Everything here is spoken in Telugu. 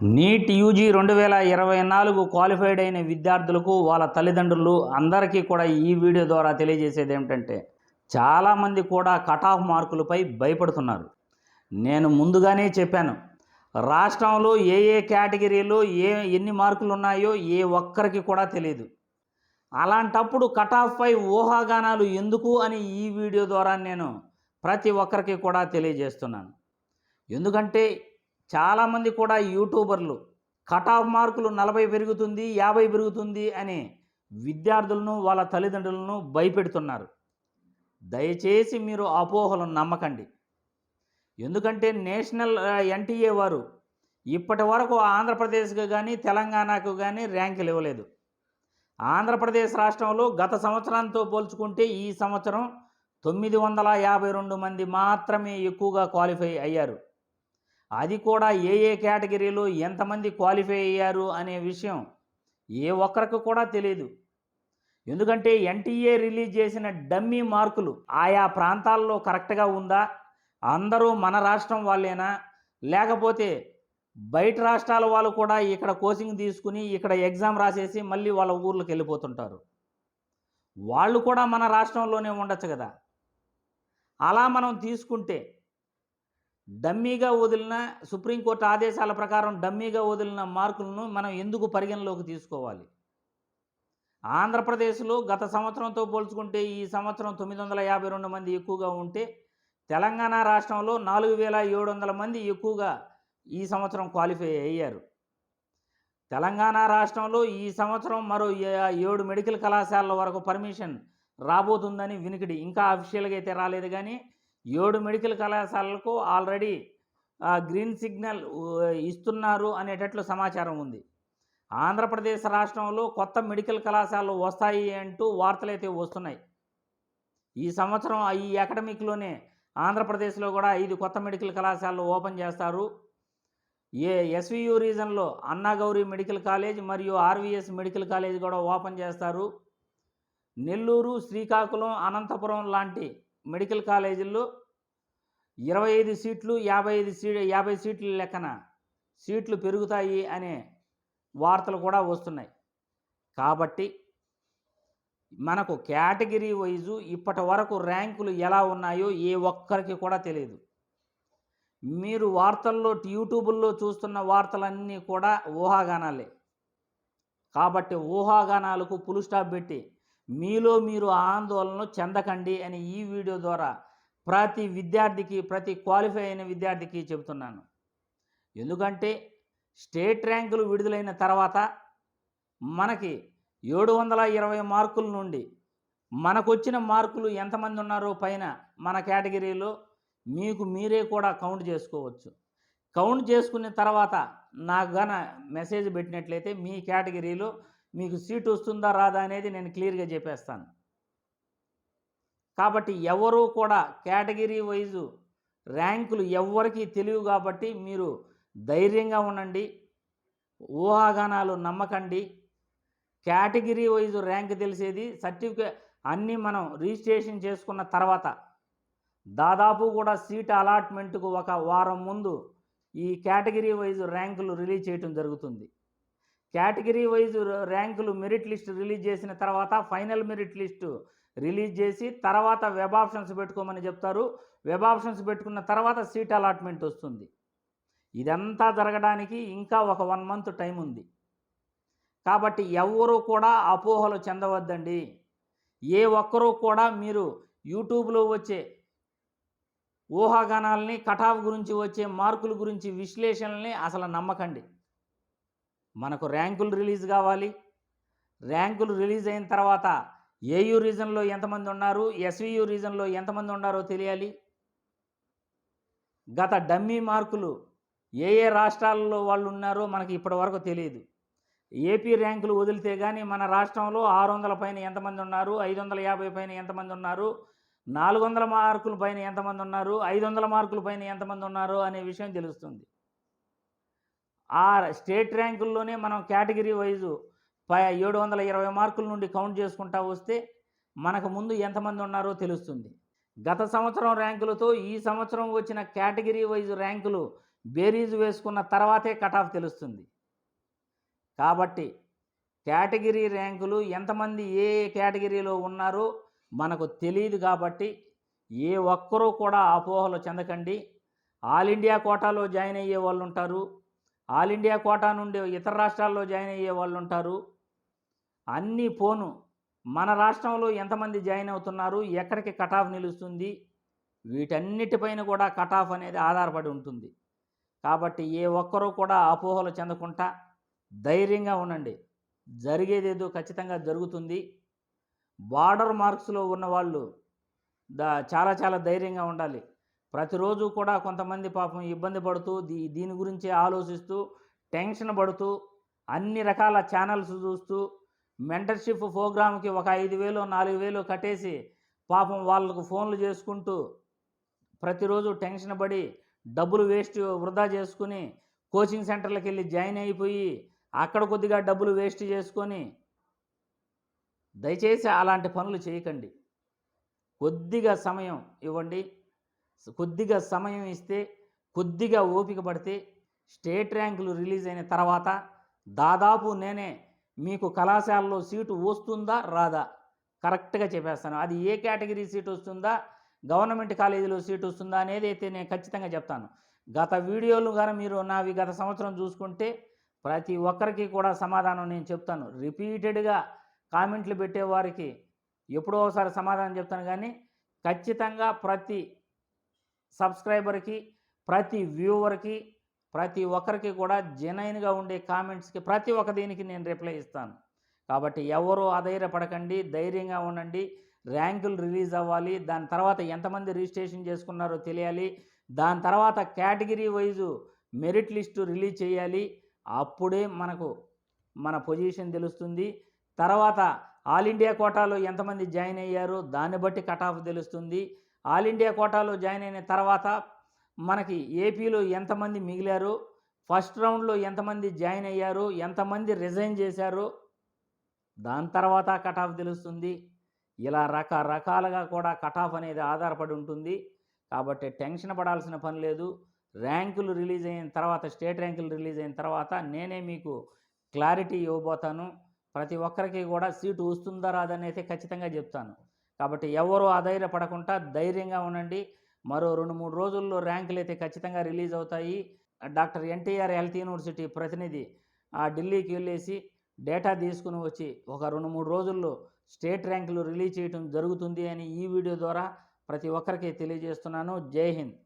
నీట్ యూజీ రెండు వేల ఇరవై నాలుగు క్వాలిఫైడ్ అయిన విద్యార్థులకు వాళ్ళ తల్లిదండ్రులు అందరికీ కూడా ఈ వీడియో ద్వారా తెలియజేసేది ఏమిటంటే చాలామంది కూడా కట్ ఆఫ్ మార్కులపై భయపడుతున్నారు. నేను ముందుగానే చెప్పాను రాష్ట్రంలో ఏ ఏ కేటగిరీలో ఏ ఎన్ని మార్కులు ఉన్నాయో ఏ ఒక్కరికి కూడా తెలియదు అలాంటప్పుడు కట్ ఆఫ్పై ఊహాగానాలు ఎందుకు అని ఈ వీడియో ద్వారా నేను ప్రతి ఒక్కరికి కూడా తెలియజేస్తున్నాను. ఎందుకంటే చాలామంది కూడా యూట్యూబర్లు. కట్ ఆఫ్ మార్కులు నలభై పెరుగుతుంది యాభై పెరుగుతుంది అని విద్యార్థులను వాళ్ళ తల్లిదండ్రులను భయపెడుతున్నారు. దయచేసి మీరు అపోహలను నమ్మకండి. ఎందుకంటే నేషనల్ ఎన్టీఏ వారు ఇప్పటి వరకు ఆంధ్రప్రదేశ్కు కానీ తెలంగాణకు కానీ ర్యాంకులు ఇవ్వలేదు ఆంధ్రప్రదేశ్ రాష్ట్రంలో గత సంవత్సరంతో పోల్చుకుంటే ఈ సంవత్సరం తొమ్మిది వందల యాభై రెండు మంది మాత్రమే ఎక్కువగా క్వాలిఫై అయ్యారు. అది కూడా ఏ ఏ కేటగిరీలో ఎంతమంది క్వాలిఫై అయ్యారు అనే విషయం ఏ ఒక్కరికి కూడా తెలియదు ఎందుకంటే ఎన్టీఏ రిలీజ్ చేసిన డమ్మీ మార్కులు ఆయా ప్రాంతాల్లో కరెక్ట్గా ఉందా? అందరూ మన రాష్ట్రం వాళ్ళేనా? లేకపోతే బయట రాష్ట్రాల వాళ్ళు కూడా ఇక్కడ కోచింగ్ తీసుకుని ఇక్కడ ఎగ్జామ్ రాసేసి మళ్ళీ వాళ్ళ ఊర్లకు వెళ్ళిపోతుంటారు. వాళ్ళు కూడా మన రాష్ట్రంలోనే ఉండొచ్చు కదా? అలా మనం తీసుకుంటే డమ్మీగా వదిలిన సుప్రీంకోర్టు ఆదేశాల ప్రకారం డమ్మీగా వదిలిన మార్కులను మనం ఎందుకు పరిగణలోకి తీసుకోవాలి? ఆంధ్రప్రదేశ్లో గత సంవత్సరంతో పోల్చుకుంటే ఈ సంవత్సరం తొమ్మిది వందల యాభై రెండు మంది ఎక్కువగా ఉంటే తెలంగాణ రాష్ట్రంలో నాలుగు వేల ఏడు వందల మంది ఎక్కువగా ఈ సంవత్సరం క్వాలిఫై అయ్యారు. తెలంగాణ రాష్ట్రంలో ఈ సంవత్సరం మరో ఏడు మెడికల్ కళాశాలల వరకు పర్మిషన్ రాబోతుందని వినికిడి. ఇంకా అఫీషియల్గా అయితే రాలేదు కానీ ఏడు మెడికల్ కళాశాలలకు ఆల్రెడీ గ్రీన్ సిగ్నల్ ఇస్తున్నారు అనేటట్లు సమాచారం ఉంది. ఆంధ్రప్రదేశ్ రాష్ట్రంలో కొత్త మెడికల్ కళాశాలలు వస్తాయి అంటూ వార్తలైతే వస్తున్నాయి. ఈ సంవత్సరం ఈ అకాడమిక్లోనే ఆంధ్రప్రదేశ్లో కూడా ఐదు కొత్త మెడికల్ కళాశాలలు ఓపెన్ చేస్తారు. ఏ ఎస్వియు రీజన్లో అన్నాగౌరి మెడికల్ కాలేజ్ మరియు ఆర్వీఎస్ మెడికల్ కాలేజ్ కూడా ఓపెన్ చేస్తారు. నెల్లూరు శ్రీకాకుళం అనంతపురం లాంటి మెడికల్ కాలేజీల్లో ఇరవై ఐదు సీట్లు యాభై ఐదు సీ యాభై సీట్ల లెక్కన సీట్లు పెరుగుతాయి అనే వార్తలు కూడా వస్తున్నాయి. కాబట్టి మనకు కేటగిరీ వైజు ఇప్పటి వరకు ర్యాంకులు ఎలా ఉన్నాయో ఏ ఒక్కరికి కూడా తెలియదు. మీరు వార్తల్లో యూట్యూబుల్లో చూస్తున్న వార్తలన్నీ కూడా ఊహాగానాలే. కాబట్టి ఊహాగానాలకు పులు స్టాప్ పెట్టి మీలో మీరు ఆందోళన చెందకండి అని ఈ వీడియో ద్వారా ప్రతి విద్యార్థికి ప్రతి క్వాలిఫై అయిన విద్యార్థికి చెబుతున్నాను. ఎందుకంటే స్టేట్ ర్యాంకులు విడుదలైన తర్వాత మనకి ఏడు వందల ఇరవై మార్కుల నుండి మనకొచ్చిన మార్కులు ఎంతమంది ఉన్నారో పైన మన కేటగిరీలో మీకు మీరే కూడా కౌంట్ చేసుకోవచ్చు. కౌంట్ చేసుకున్న తర్వాత నాకు గన మెసేజ్ పెట్టినట్లయితే మీ కేటగిరీలో మీకు సీట్ వస్తుందా రాదా అనేది నేను క్లియర్గా చెప్పేస్తాను. కాబట్టి ఎవరు కూడా కేటగిరీ వైజు ర్యాంకులు ఎవరికి తెలియవు కాబట్టి మీరు ధైర్యంగా ఉండండి. ఊహాగానాలు నమ్మకండి. కేటగిరీ వైజ్ ర్యాంక్ తెలిసేది సర్టిఫికేట్ అన్నీ మనం రిజిస్ట్రేషన్ చేసుకున్న తర్వాత దాదాపు కూడా సీట్ అలాట్మెంట్కు ఒక వారం ముందు ఈ కేటగిరీ వైజ్ ర్యాంకులు రిలీజ్ చేయటం జరుగుతుంది. కేటగిరీ వైజ్ ర్యాంకులు మెరిట్ లిస్ట్ రిలీజ్ చేసిన తర్వాత ఫైనల్ మెరిట్ లిస్టు రిలీజ్ చేసి తర్వాత వెబ్ ఆప్షన్స్ పెట్టుకోమని చెప్తారు. వెబ్ ఆప్షన్స్ పెట్టుకున్న తర్వాత సీట్ అలాట్మెంట్ వస్తుంది. ఇదంతా జరగడానికి ఇంకా ఒక వన్ మంత్ టైం ఉంది. కాబట్టి ఎవరు కూడా అపోహలు చెందవద్దండి. ఏ ఒక్కరూ కూడా మీరు యూట్యూబ్లో వచ్చే ఊహాగానాలని కటాఫ్ గురించి వచ్చే మార్కుల గురించి విశ్లేషణల్ని అసలు నమ్మకండి. మనకు ర్యాంకులు రిలీజ్ కావాలి. ర్యాంకులు రిలీజ్ అయిన తర్వాత ఏయూ రీజన్లో ఎంతమంది ఉన్నారు? ఎస్వియు రీజన్లో ఎంతమంది ఉన్నారో తెలియాలి. గత డమ్మీ మార్కులు ఏ ఏ రాష్ట్రాల్లో వాళ్ళు ఉన్నారో మనకి ఇప్పటివరకు తెలియదు. ఏపీ ర్యాంకులు వదిలితే కానీ మన రాష్ట్రంలో ఆరు వందల పైన ఎంతమంది ఉన్నారు? ఐదు వందల యాభై పైన ఎంతమంది ఉన్నారు? నాలుగు వందల మార్కుల పైన ఎంతమంది ఉన్నారు? ఐదు వందల మార్కుల పైన ఎంతమంది ఉన్నారు? అనే విషయం తెలుస్తుంది. ఆ స్టేట్ ర్యాంకుల్లోనే మనం కేటగిరీ వైజు పై ఏడు వందల ఇరవై మార్కుల నుండి కౌంట్ చేసుకుంటా వస్తే మనకు ముందు ఎంతమంది ఉన్నారో తెలుస్తుంది. గత సంవత్సరం ర్యాంకులతో ఈ సంవత్సరం వచ్చిన కేటగిరీ వైజ్ ర్యాంకులు బేరీజ్ వేసుకున్న తర్వాతే కట్ ఆఫ్ తెలుస్తుంది. కాబట్టి కేటగిరీ ర్యాంకులు ఎంతమంది ఏ కేటగిరీలో ఉన్నారో మనకు తెలియదు కాబట్టి ఏ ఒక్కరూ కూడా అపోహలు చెందకండి. ఆల్ ఇండియా కోటాలో జాయిన్ అయ్యే వాళ్ళు ఉంటారు. ఆల్ ఇండియా కోటా నుండి ఇతర రాష్ట్రాల్లో జాయిన్ అయ్యే వాళ్ళు ఉంటారు. అన్నీ పోను మన రాష్ట్రంలో ఎంతమంది జాయిన్ అవుతున్నారు ఎక్కడికి కట్ ఆఫ్ నిలుస్తుంది వీటన్నిటిపైన కూడా కట్ ఆఫ్ అనేది ఆధారపడి ఉంటుంది. కాబట్టి ఏ ఒక్కరూ కూడా అపోహలు చెందకుండా ధైర్యంగా ఉండండి. జరిగేదేదో ఖచ్చితంగా జరుగుతుంది. బార్డర్ మార్క్స్లో ఉన్నవాళ్ళు దా చాలా చాలా ధైర్యంగా ఉండాలి. ప్రతిరోజు కూడా కొంతమంది పాపం ఇబ్బంది పడుతూ దీ దీని గురించి ఆలోచిస్తూ టెన్షన్ పడుతూ అన్ని రకాల ఛానల్స్ చూస్తూ మెంటర్షిప్ ప్రోగ్రామ్కి ఒక ఐదు వేలు నాలుగు వేలు కట్టేసి పాపం వాళ్ళకు ఫోన్లు చేసుకుంటూ ప్రతిరోజు టెన్షన్ పడి డబ్బులు వేస్ట్ వృధా చేసుకుని కోచింగ్ సెంటర్లకు వెళ్ళి జాయిన్ అయిపోయి అక్కడ కొద్దిగా డబ్బులు వేస్ట్ చేసుకొని దయచేసి అలాంటి పనులు చేయకండి. కొద్దిగా సమయం ఇవ్వండి. కొద్దిగా సమయం ఇస్తే కొద్దిగా ఓపిక పడితే స్టేట్ ర్యాంకులు రిలీజ్ అయిన తర్వాత దాదాపు నేనే మీకు కళాశాలలో సీటు వస్తుందా రాదా? కరెక్ట్గా చెప్పేస్తాను. అది ఏ కేటగిరీ సీటు వస్తుందా గవర్నమెంట్ కాలేజీలో సీట్ వస్తుందా అనేది అయితే నేను ఖచ్చితంగా చెప్తాను. గత వీడియోలు కానీ మీరు నావి గత సంవత్సరం చూసుకుంటే ప్రతి ఒక్కరికి కూడా సమాధానం నేను చెప్తాను. రిపీటెడ్గా కామెంట్లు పెట్టేవారికి ఎప్పుడో ఒకసారి సమాధానం చెప్తాను కానీ ఖచ్చితంగా ప్రతి సబ్స్క్రైబర్కి ప్రతి వ్యూవర్కి ప్రతి ఒక్కరికి కూడా జెనైన్గా ఉండే కామెంట్స్కి ప్రతి ఒక్క దీనికి నేను రిప్లై ఇస్తాను. కాబట్టి ఎవరు అధైర్యపడకండి ధైర్యంగా ఉండండి. ర్యాంకులు రిలీజ్ అవ్వాలి. దాని తర్వాత ఎంతమంది రిజిస్ట్రేషన్ చేసుకున్నారో తెలియాలి. దాని తర్వాత category wise merit list release చేయాలి. అప్పుడే మనకు మన పొజిషన్ తెలుస్తుంది. తర్వాత ఆల్ ఇండియా కోటాలో ఎంతమంది జాయిన్ అయ్యారో దాన్ని బట్టి కట్ ఆఫ్ తెలుస్తుంది. ఆల్ ఇండియా కోటాలో జాయిన్ అయిన తర్వాత మనకి ఏపీలో ఎంతమంది మిగిలారు? ఫస్ట్ రౌండ్లో ఎంతమంది జాయిన్ అయ్యారు? ఎంతమంది రిజైన్ చేశారు? దాని తర్వాత కట్ ఆఫ్ తెలుస్తుంది. ఇలా రకరకాలుగా కూడా కట్ ఆఫ్ అనేది ఆధారపడి ఉంటుంది. కాబట్టి టెన్షన్ పడాల్సిన పని లేదు. ర్యాంకులు రిలీజ్ అయిన తర్వాత స్టేట్ ర్యాంకులు రిలీజ్ అయిన తర్వాత నేనే మీకు క్లారిటీ ఇవ్వబోతాను. ప్రతి ఒక్కరికి కూడా సీటు వస్తుందా రాదని అయితే ఖచ్చితంగా చెప్తాను. కాబట్టి ఎవరు అధైర్యపడకుండా ధైర్యంగా ఉండండి. మరో రెండు మూడు రోజుల్లో ర్యాంకులు అయితే ఖచ్చితంగా రిలీజ్ అవుతాయి. డాక్టర్ ఎన్టీఆర్ హెల్త్ యూనివర్సిటీ ప్రతినిధి ఆ ఢిల్లీకి వెళ్ళేసి డేటా తీసుకుని వచ్చి ఒక రెండు మూడు రోజుల్లో స్టేట్ ర్యాంకులు రిలీజ్ చేయడం జరుగుతుంది అని ఈ వీడియో ద్వారా ప్రతి ఒక్కరికి తెలియజేస్తున్నాను. జై హింద్.